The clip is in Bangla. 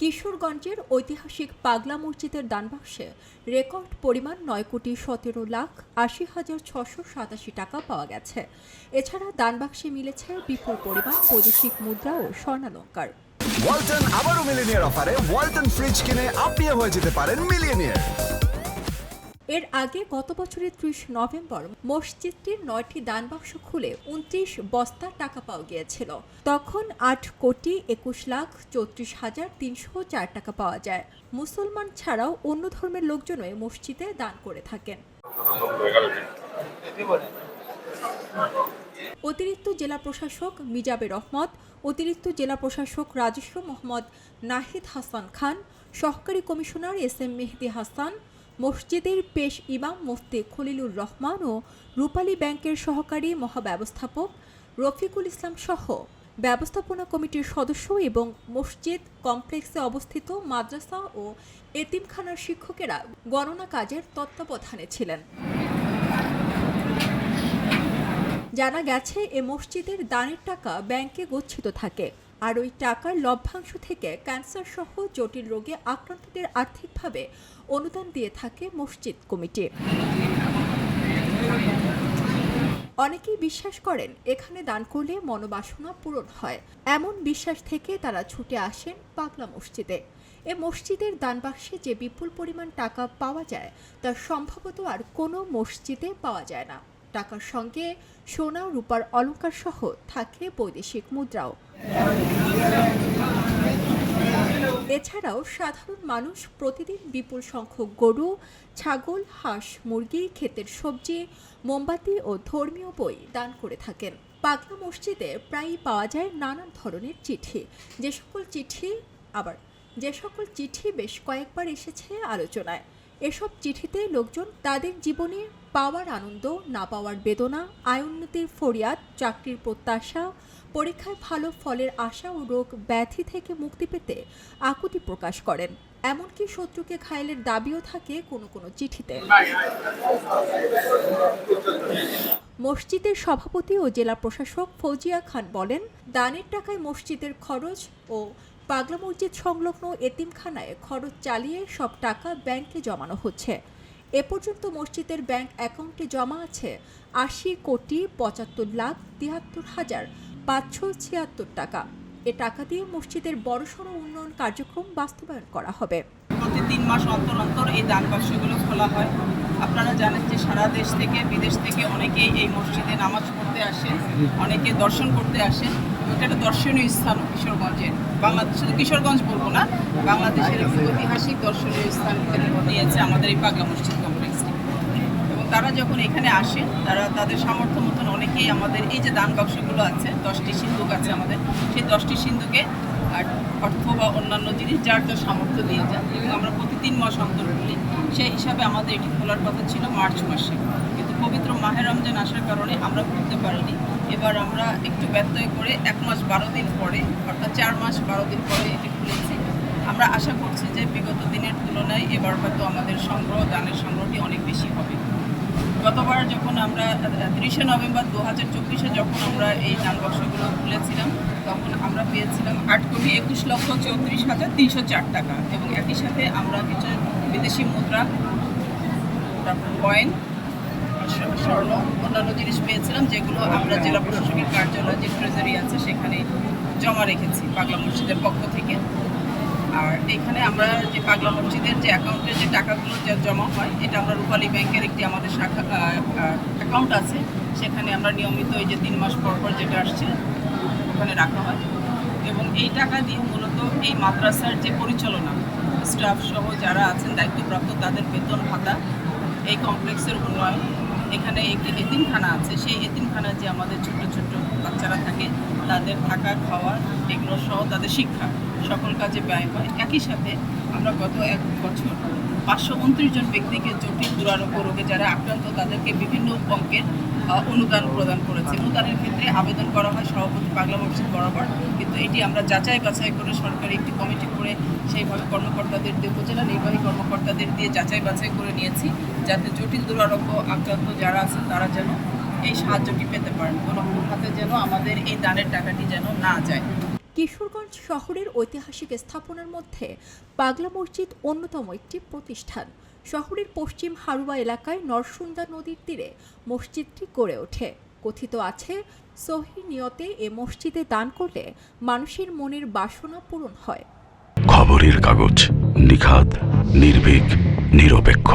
কিশোরগঞ্জের ঐতিহাসিক পাগলা মসজিদের দানবাক্সে রেকর্ড পরিমাণ নয় কোটি সতেরো লাখ আশি হাজার ছশো সাতাশি টাকা পাওয়া গেছে। এছাড়া দানবাক্সে মিলেছে বিপুল পরিমাণ বৈদেশিক মুদ্রা ও স্বর্ণালঙ্কার। ওয়ালটন আবারও মিলিনিয়ার অফারে ওয়ালটন ফ্রিজ কিনে আপনিও হয়ে যেতে পারেন মিলিয়নিয়ার। এর আগে গত বছরের ত্রিশ নভেম্বর মসজিদটির নয়টি দানবাক্স খুলে উনত্রিশ বস্তা টাকা পাওয়া গিয়েছিল। তখন আট কোটি একুশ লাখ চৌত্রিশ হাজার তিনশো চার টাকা পাওয়া যায়। মুসলমান ছাড়াও অন্য ধর্মের লোকজনও মসজিদে দান করে থাকেন। অতিরিক্ত জেলা প্রশাসক মিজাবে রহমত, অতিরিক্ত জেলা প্রশাসক রাজস্ব মোহাম্মদ নাহিদ হাসান খান, সহকারী commissioner S M Mehedi Hasan মসজিদের পেশ ইমাম মুফতি খলিলুর রহমান ও রূপালী ব্যাংকের সহকারী মহাব্যবস্থাপক রফিকুল ইসলাম সহ ব্যবস্থাপনা কমিটির সদস্য এবং মসজিদ কমপ্লেক্সে অবস্থিত মাদ্রাসা ও এতিমখানার শিক্ষকেরা গণনা কাজের তত্ত্বাবধানে ছিলেন। জানা গেছে, এ মসজিদের দানের টাকা ব্যাংকে গচ্ছিত থাকে। আর ওই টাকার লভ্যাংশ থেকে ক্যান্সার সহ জটিল রোগে আক্রান্তদের আর্থিকভাবে অনুদান দিয়ে থাকে মসজিদ কমিটি। অনেকেই বিশ্বাস করেন, এখানে দান করলে মনোবাসনা পূরণ হয়। এমন বিশ্বাস থেকে তারা ছুটে আসেন পাগলা মসজিদে। এ মসজিদের দানবাক্সে যে বিপুল পরিমাণ টাকা পাওয়া যায়, তা সম্ভবত আর কোনো মসজিদে পাওয়া যায় না। টাকার সঙ্গে সোনা, রূপার অলংকার সহ থাকে বৈদেশিক মুদ্রাও। এছাড়াও সাধারণ মানুষ প্রতিদিন বিপুল সংখ্যক গরু, ছাগল, হাঁস, মুরগি, ক্ষেতের সবজি, মোমবাতি ও ধর্মীয় বই দান করে থাকেন। পাগলা মসজিদে প্রায়ই পাওয়া যায় নানান ধরনের চিঠি। যে সকল চিঠি, আবার যে সকল চিঠি বেশ কয়েকবার এসেছে আলোচনায়। এসব চিঠিতে লোকজন তাদের জীবনে পাওয়ার আনন্দ, না পাওয়ার বেদনা আয় উন্নতির ফরিয়াদ, চাকরির প্রত্যাশা, পরীক্ষায় ভালো ফলের আশা ও রোগ ব্যাধি থেকে মুক্তি পেতে আকুতি প্রকাশ করেন। এমনকি শত্রুকে ঘায়েলের দাবিও থাকে কোনো কোনো চিঠিতে। মসজিদের সভাপতি ও জেলা প্রশাসক ফৌজিয়া খান বলেন, দানের টাকায় মসজিদের খরচ ও পাগলা মসজিদ সংলগ্ন এতিমখানায় খরচ চালিয়ে সব টাকা ব্যাংকে জমানো হচ্ছে। এ পর্যন্ত মসজিদের ব্যাংক অ্যাকাউন্টে জমা আছে আশি কোটি পঁচাত্তর লাখ তিয়াত্তর হাজার পাঁচশো ছিয়াত্তর টাকা। এ টাকা দিয়ে মসজিদের বড়সড় উন্নয়ন কার্যক্রম বাস্তবায়ন করা হবে। প্রতি তিন মাস অন্তর অন্তর এই দান বাক্সগুলো খোলা হয়। আপনারা জানেন যে সারা দেশ থেকে, বিদেশ থেকে অনেকেই এই মসজিদে নামাজ পড়তে আসেন অনেকে দর্শন করতে আসেন এটা একটা দর্শনীয় স্থান কিশোরগঞ্জের। বাংলাদেশ কিশোরগঞ্জ বলব না বাংলাদেশের ঐতিহাসিক দর্শনীয় স্থান নিয়েছে আমাদের এই পাগলা মসজিদ কমপ্লেক্সটি। এবং তারা যখন এখানে আসেন তারা তাদের সামর্থ্য মতন অনেকেই আমাদের এই যে দান বাক্সগুলো আছে দশটি সিন্ধুক আছে আমাদের সেই দশটি সিন্ধুকে আর অর্থ বা অন্যান্য জিনিস যার যার সামর্থ্য দিয়ে যান এবং আমরা প্রতি তিন মাস অন্তর খুলি সেই হিসাবে আমাদের এটি খোলার কথা ছিল মার্চ মাসে। পবিত্র মাহের রমজান আসার কারণে আমরা ঘুরতে পারিনি। এবার আমরা একটু ব্যত্যয় করে এক মাস বারো দিন পরে, অর্থাৎ চার মাস বারো দিন পরে এটি খুলেছি। আমরা আশা করছি যে বিগত দিনের তুলনায় এবার হয়তো আমাদের সংগ্রহ, দানের সংগ্রহটি অনেক বেশি হবে। গতবার যখন আমরা তিরিশে নভেম্বর দু হাজার চব্বিশে যখন আমরা এই যানবাক্সগুলো খুলেছিলাম, তখন আমরা পেয়েছিলাম আট কোটি একুশ লক্ষ চৌত্রিশ হাজার তিনশো চার টাকা। এবং একই সাথে আমরা কিছু বিদেশি মুদ্রা তারপর কয়েন স্বর্ণ অন্যান্য জিনিস পেয়েছিলাম, যেগুলো আমরা জেলা প্রশাসকের কার্যালয় যে ট্রেজারি আছে সেখানে জমা রেখেছি পাগলা মসজিদের পক্ষ থেকে। আর এখানে আমরা যে পাগলা মসজিদের যে অ্যাকাউন্টে যে টাকাগুলো জমা হয়, এটা আমরা রূপালী ব্যাংকের একটি আমাদের শাখা অ্যাকাউন্ট আছে। সেখানে আমরা নিয়মিত এই যে তিন মাস পর পর যেটা আসছে, ওখানে রাখা হয়। এবং এই টাকা দিয়ে মূলত এই মাদ্রাসার যে পরিচালনা স্টাফ সহ যারা আছেন, দায়িত্বপ্রাপ্ত, তাদের বেতন ভাতা, এই কমপ্লেক্সের উন্নয়ন এখানে একটি এতিমখানা আছে। সেই এতিমখানা যে আমাদের ছোট ছোট বাচ্চারা থাকে, তাদের থাকা, খাওয়া, এগুলো সহ তাদের শিক্ষা, সকল কাজে ব্যয় হয়। একই সাথে আমরা গত এক বছর পাঁচশো উনত্রিশ জন ব্যক্তিকে জটিল দুরারোগ্য রোগে যারা আক্রান্ত, তাদেরকে বিভিন্ন অঙ্কের অনুদান প্রদান করেছে। অনুদানের ক্ষেত্রে আবেদন করা হয় সভাপতি পাগলা মসজিদ বরাবর, কিন্তু এটি আমরা যাচাই বাছাই করে সরকারি একটি কমিটি করে সেইভাবে কর্মকর্তাদের দিয়ে, উপজেলা নির্বাহী কর্মকর্তাদের দিয়ে যাচাই বাছাই করে নিয়েছি, যাতে জটিল দুরারোগ্য আক্রান্ত যারা আছেন তারা যেন এই সাহায্যটি পেতে পারেন। কোনো হাতে যেন আমাদের এই দানের টাকাটি যেন না যায়। কিশোরগঞ্জ শহরের ঐতিহাসিক স্থাপনার মধ্যে পাগলা মসজিদ অন্যতম একটি প্রতিষ্ঠান। শহরের পশ্চিম হারুয়া এলাকায় নরসুন্দা নদীর তীরে মসজিদটি গড়ে ওঠে। কথিত আছে, সহি নিয়তে এ মসজিদে দান করলে মানুষের মনের বাসনা পূরণ হয়। খবরের কাগজ নিখাদ, নির্ভীক, নিরপেক্ষ।